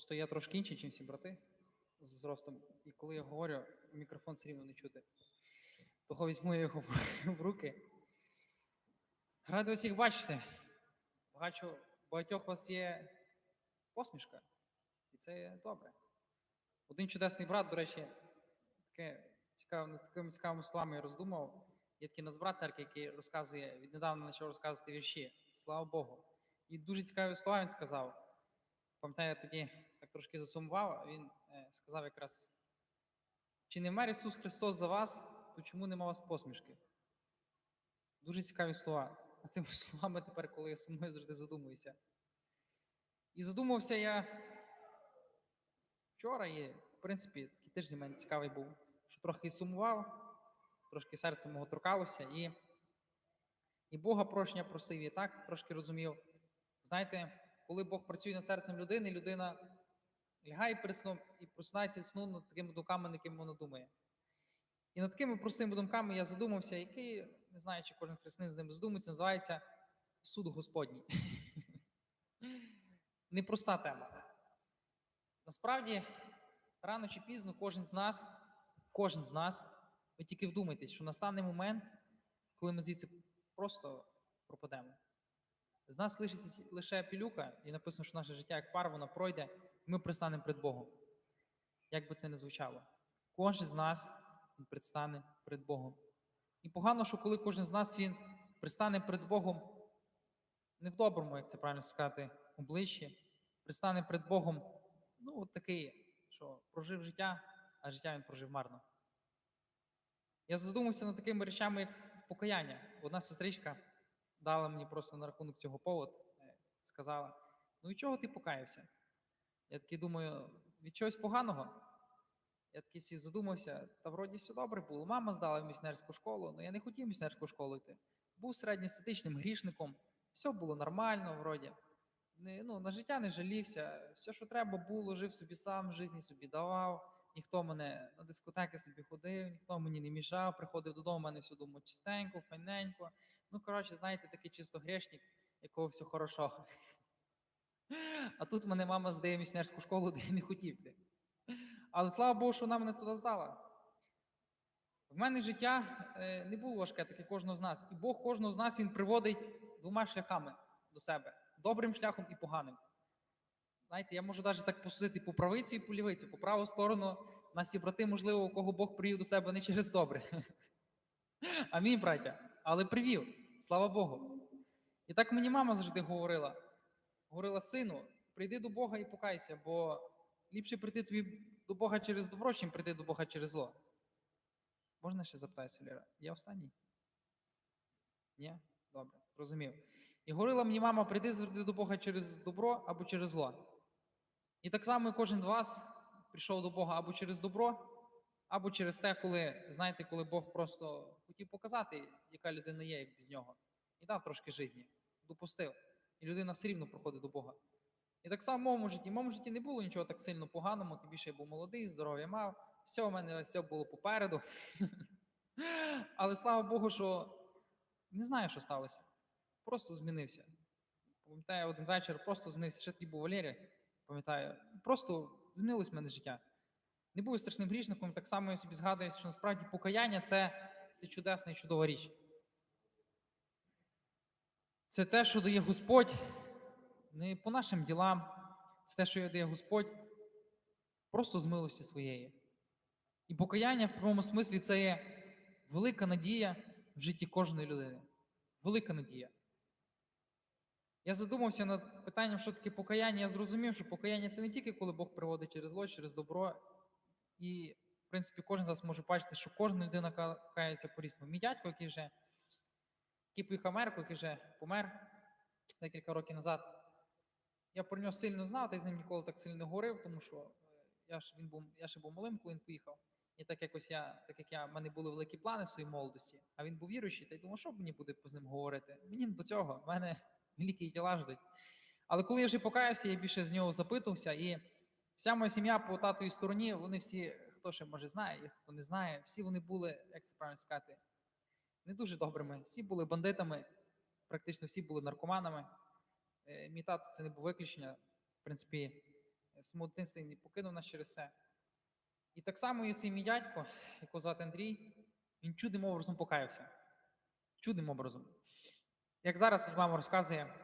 Просто я трошки інший, ніж всі брати з зростом. І коли я говорю, мікрофон все рівно не чути. Того візьму я його в руки. Радий усіх бачити. Бачу, багатьох у вас є посмішка. І це добре. Один чудесний брат, до речі, таке цікаво, над такими цікавими словами я роздумав. Є такий нас брат церкви, який розказує, віднедавна почав розказувати вірші. Слава Богу. І дуже цікаві слова він сказав. Пам'ятаю, я тоді трошки засумував, він е, сказав якраз: чи не вмер Ісус Христос за вас, то чому нема вас посмішки? Дуже цікаві слова. А тими словами тепер, коли я сумую, завжди задумуюся. І задумався я вчора, і, в принципі, такий тиждень мене цікавий був, що трохи сумував, трошки серце мого торкалося, і, і Бога прощення просив, і так трошки розумів. Знаєте, коли Бог працює над серцем людини, людина лягає перед сном і просинається сну над такими думками, над якими вона думає. І над такими простими думками я задумався, який, не знаю, чи кожен християнин з ними задумається, називається суд Господній. Непроста тема. Насправді, рано чи пізно кожен з нас, кожен з нас, ви тільки вдумайтесь, що настане момент, коли ми звідси просто пропадемо. З нас лишиться лише пілюка, і написано, що наше життя як пар, воно пройде, і ми пристанемо перед Богом. Як би це не звучало. Кожен з нас він предстане перед Богом. І погано, що коли кожен з нас він предстане перед Богом не в доброму, як це правильно сказати, обличчі, предстане перед Богом, ну, от такий, що прожив життя, а життя він прожив марно. Я задумався над такими речами, як покаяння. Одна сестричка дала мені просто на рахунок цього повод, е, сказала: ну від чого ти покаявся? Я такий думаю, від чогось поганого. Я такий свій задумався, та вроді все добре було. Мама здала в місіонерську школу, але я не хотів в місіонерську школу йти. Був середньостатичним грішником, все було нормально, вроді. Не, ну, на життя не жалівся, все, що треба було, жив собі сам, в житті собі давав. Ніхто мене на дискотеки собі ходив, ніхто мені не мішав, приходив додому, мене все думав чистенько, файненько. Ну, коротше, знаєте, такий чисто грешник, якого все хорошо. А тут мене мама здає місіонерську школу, де я не хотів йти. Але слава Богу, що вона мене туди здала. В мене життя е, не було важке, таке кожного з нас. І Бог кожного з нас він приводить двома шляхами до себе: добрим шляхом і поганим. Знаєте, я можу навіть так посудити по правиці і по лівиці. По праву сторону нас є брати, можливо, у кого Бог привів до себе не через добре. Амінь, браття. Але привів, слава Богу. І так мені мама завжди говорила: говорила, сину, прийди до Бога і покайся, бо ліпше прийти тобі до Бога через добро, чим прийти до Бога через зло. Можна ще запитатися, Ліра? Я останній? Ні? Добре, зрозумів. І говорила мені мама, прийди завжди до Бога через добро або через зло. І так само кожен з вас прийшов до Бога або через добро, або через те, коли, знаєте, коли Бог просто хотів показати, яка людина є, як без нього, і дав трошки житті, допустив. І людина все рівно проходить до Бога. І так само в моєму житті. В моєму житті не було нічого так сильно поганого, тим більше я був молодий, здоров'я мав, все у мене все було попереду. Але слава Богу, що не знаю, що сталося. Просто змінився. Пам'ятаю, один вечір просто змінився. Ще тоді був Валерій, пам'ятаю, просто змінилось в мене життя. Не був страшним грішником, так само я собі згадую, що насправді покаяння це, це чудесна і чудова річ. Це те, що дає Господь не по нашим ділам, це те, що дає Господь, просто з милості своєї. І покаяння в прямому смислі це є велика надія в житті кожної людини. Велика надія. Я задумався над питанням, що таке покаяння. Я зрозумів, що покаяння це не тільки коли Бог приводить через зло, через добро. І, в принципі, кожен з вас може бачити, що кожна людина ка- кається по-різному. Мій дядько, який вже який поїхав Америку, який вже помер декілька років назад. Я про нього сильно знав, та й з ним ніколи так сильно не говорив, тому що е, я ж він був, я ще був малим, коли він поїхав. І так якось я, так як я, в мене були великі плани в своїй молодості, а він був віруючий, та й думав, що мені буде з ним говорити? Мені не до цього, в мене великі діла ждуть. Але коли я вже покаявся, я більше з нього запитувався, і вся моя сім'я по татовій стороні, вони всі, хто ще може знає, і хто не знає, всі вони були, як це правильно сказати, не дуже добрими. Всі були бандитами, практично всі були наркоманами. Е, Мій тато це не був виключення. В принципі, самого дитинства і покинув нас через це. І так само і цей мій дядько, якого звати Андрій, він чудним образом покаявся. Чудним образом. Як зараз мені мама розказує,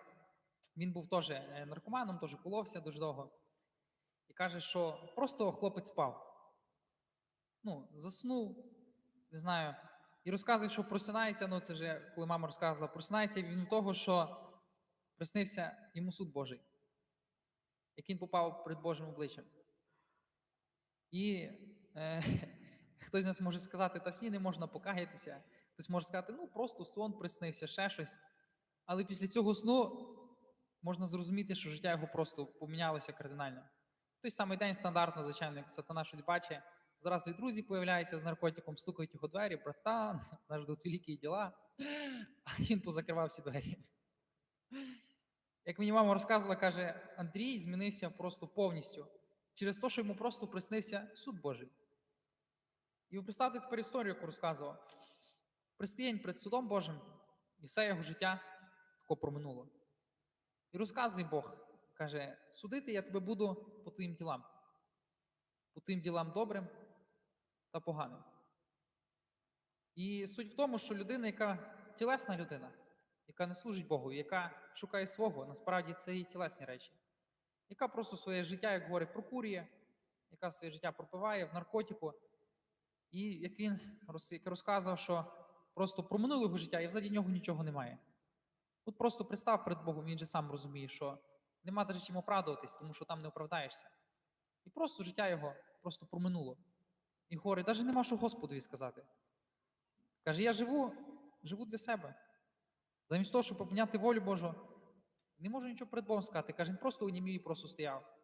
він був теж е, наркоманом, теж коловся дуже довго. І каже, що просто хлопець спав. Ну, заснув, не знаю. І розказує, що просинається, ну це вже коли мама розказувала, просинається він від того, що приснився йому суд Божий, як він попав перед Божим обличчям. І е, хтось з нас може сказати, та сні не можна покаятися. Хтось може сказати, ну просто сон приснився, ще щось. Але після цього сну можна зрозуміти, що життя його просто помінялося кардинально. Той самий день стандартно, звичайно, як сатана щось бачить, зразу і друзі появляються з наркотиком, стукають його двері, братан, нас ждуть великі діла, а він позакривав всі двері. Як мені мама розказувала, каже, Андрій змінився просто повністю через те, що йому просто приснився суд Божий. І ви представте тепер історію, яку розказував. Пристоянь перед судом Божим, і все його життя тако проминуло. І розказує Бог, каже: судити я тебе буду по твоїм ділам, по твоїм ділам добрим та поганим. І суть в тому, що людина, яка тілесна людина, яка не служить Богу, яка шукає свого, насправді це і тілесні речі, яка просто своє життя, як говорить, прокурює, яка своє життя пропиває в наркотику. І як він розказував, що просто про минуле його життя і взагалі нього нічого немає. От просто пристав перед Богом, він же сам розуміє, що нема навіть чим оправдуватись, тому що там не оправдаєшся. І просто життя його просто проминуло. І говорить, навіть нема що Господові сказати. Каже, я живу, живу для себе. Замість того, щоб поміняти волю Божу, не можу нічого перед Богом сказати. Каже, він просто у німій просто стояв.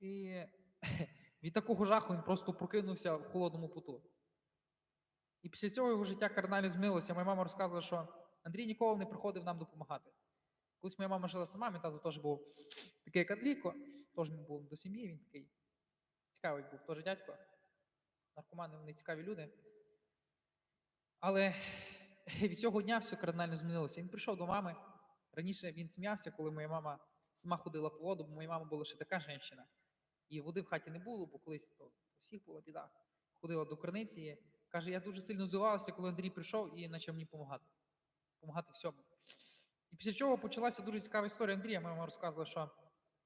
І від такого жаху він просто прокинувся в холодному поту. І після цього його життя кардинально змінилося. Моя мама розказувала, що Андрій ніколи не приходив нам допомагати. Колись моя мама жила сама, мій тато теж був такий як Андрійко, теж ми був до сім'ї, він такий цікавий був, теж дядько. Наркомани вони цікаві люди. Але від цього дня все кардинально змінилося. Він прийшов до мами. Раніше він сміявся, коли моя мама сама ходила по воду, бо моя мама була ще така жінка. І води в хаті не було, бо колись то у всіх була біда. Ходила до криниці каже, я дуже сильно здивувався, коли Андрій прийшов і почав мені допомагати. Помагати всьому. І після чого почалася дуже цікава історія Андрія. Моя мама розказувала, що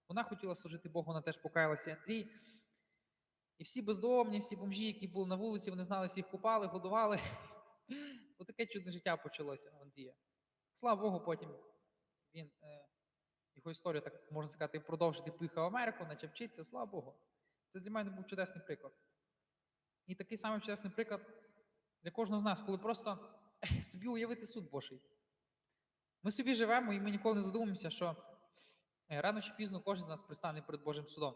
вона хотіла служити Богу, вона теж покаялася. Андрій. І всі бездомні, всі бомжі, які були на вулиці, вони знали, всіх купали, годували. Отаке чудне життя почалося Андрія. Слава Богу, потім він, е, його історію, так можна сказати, продовжити, поїхав в Америку, почав вчитися, слава Богу. Це для мене був чудесний приклад. І такий самий чудесний приклад для кожного з нас, коли просто собі уявити суд Божий. Ми собі живемо і ми ніколи не задумуємося, що е, рано чи пізно кожен з нас пристане перед Божим судом.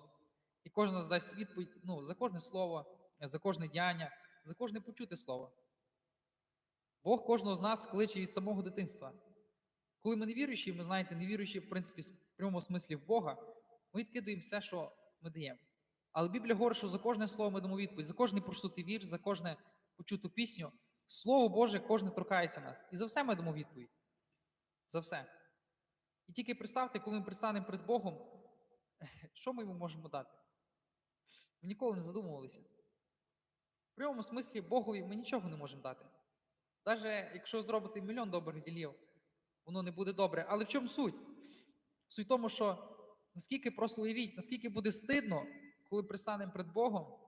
І кожен з нас дасть відповідь ну, за кожне слово, за кожне діяння, за кожне почуте слово. Бог кожного з нас кличе від самого дитинства. Коли ми не віруючі, ми знаєте, не віруючі, в принципі, в прямому смислі в Бога, ми відкидуємо все, що ми даємо. Але Біблія говорить, що за кожне слово ми дамо відповідь, за кожний прочутий вірш, за кожне почуту пісню, Слово Боже кожне торкається нас. І за все ми дамо відповідь. За все. І тільки представте, коли ми пристанемо перед Богом, що ми йому можемо дати? Ми ніколи не задумувалися. В прямому смислі Богові ми нічого не можемо дати. Навіть якщо зробити мільйон добрих ділів, воно не буде добре. Але в чому суть? Суть в тому, що наскільки просто уявіть, наскільки буде стидно, коли пристанемо перед Богом,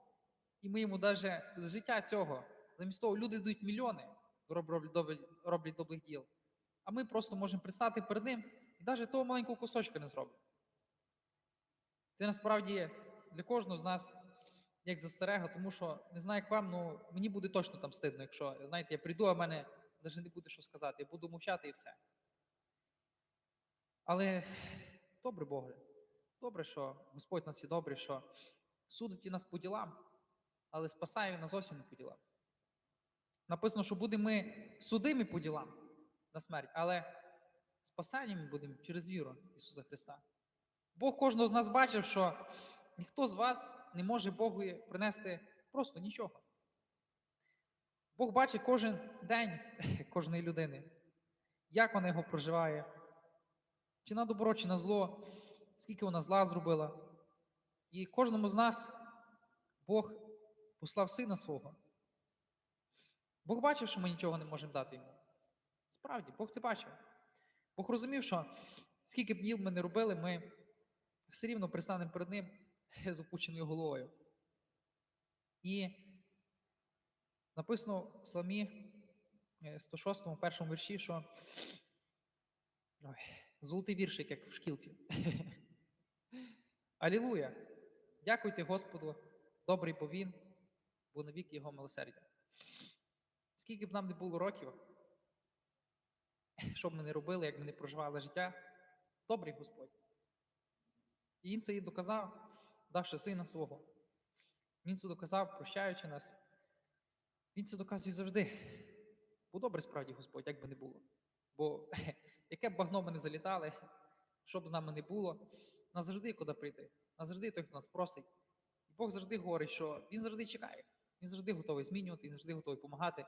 і ми йому навіть з життя цього, замість того, люди дають мільйони, роблять добрих діл. А ми просто можемо пристати перед ним і навіть того маленького кусочка не зробимо. Це насправді для кожного з нас як застерега, тому що не знаю, як вам, ну мені буде точно там стидно, якщо, знаєте, я прийду, а в мене навіть не буде що сказати, я буду мовчати і все. Але добре, Боже, добре, що Господь нас є добрий, що судить і нас по ділам, але спасає нас зовсім не по ділам. Написано, що будемо ми судимі по ділам на смерть, але спасені ми будемо через віру Ісуса Христа. Бог кожного з нас бачив, що ніхто з вас не може Богу принести просто нічого. Бог бачить кожен день кожної людини, як вона його проживає, чи на добро, чи на зло, скільки вона зла зробила, І кожному з нас Бог послав сина свого. Бог бачив, що ми нічого не можемо дати йому. Справді, Бог це бачив. Бог розумів, що скільки б діл ми не робили, ми все рівно пристанемо перед ним з опущеною головою. І написано в Псалмі е, 106, першому вірші, що золотий віршик, як в шкілці. Алілуя! Дякуйте Господу, добрий бо він, бо навік його милосердя. Скільки б нам не було років, що б ми не робили, як ми не проживали життя, добрий Господь. І Він це і доказав, давши сина свого. Він це доказав, прощаючи нас. Він це доказує завжди. Бо добре справді Господь, як би не було. Бо яке б багно ми не залітали, що б з нами не було, нас завжди куди прийти. Нас завжди той, хто нас просить. І Бог завжди говорить, що Він завжди чекає. Він завжди готовий змінювати, він завжди готовий допомагати.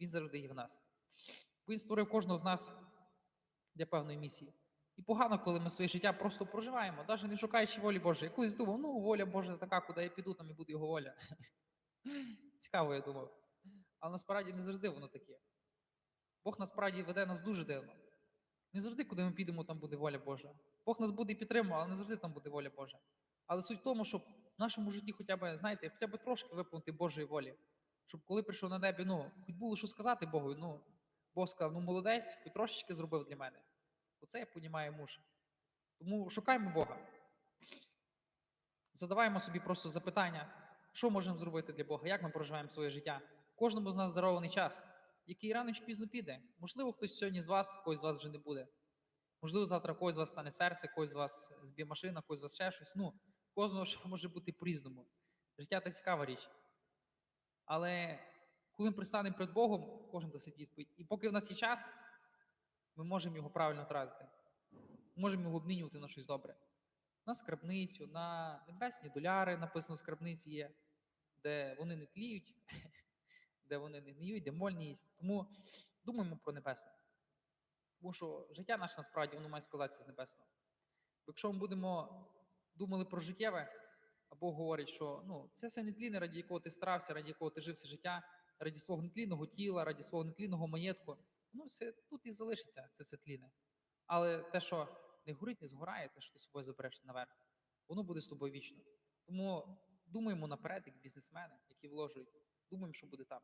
Він завжди є в нас. Бо Він створив кожного з нас для певної місії. І погано, коли ми своє життя просто проживаємо, навіть не шукаючи волі Божої. Якось думав, ну воля Божа така, куди я піду, там і буде його воля. Цікаво, я думав. Але насправді не завжди воно таке. Бог насправді веде нас дуже дивно. Не завжди, куди ми підемо, там буде воля Божа. Бог нас буде підтримувати, але не завжди там буде воля Божа. Але суть в тому, щоб в нашому житті хоча б, знаєте, хоча б трошки виповнити Божої волі. Щоб коли прийшов на небі, ну, хоч було що сказати Богу, ну, Бог сказав, ну молодець, хоч трошечки зробив для мене. Оце я понімаю муж. Тому шукаємо Бога. Задаваємо собі просто запитання, що можемо зробити для Бога, як ми проживаємо своє життя. Кожному з нас здарований час, який рано чи пізно піде. Можливо, хтось сьогодні з вас, когось з вас вже не буде. Можливо, завтра когось з вас стане серце, когось з вас зб'є машина, когось з вас ще щось. Ну, кожного що може бути по-різному. Життя це цікава річ. Але коли ми пристанемо перед Богом, кожен дасть відповідь. І поки в нас є час, ми можемо його правильно тратити. Можемо його обмінювати на щось добре. На скарбницю, на небесні доляри, написано в скарбниці є, де вони не тліють, де вони не гниють, де мольні є. Тому думаємо про небесне. Тому що життя наше насправді воно має складатися з небесного. Бо якщо ми будемо думали про життєве, а Бог говорить, що ну, це все нетлінне, раді якого ти старався, раді якого ти жив все життя, раді свого нетлінного тіла, раді свого нетлінного маєтку, ну все тут і залишиться, це все тліне. Але те, що не горить, не згорає, те, що ти з собою забереш наверх, воно буде з тобою вічно. Тому думаємо наперед, як бізнесмени, які вложують, думаємо, що буде там.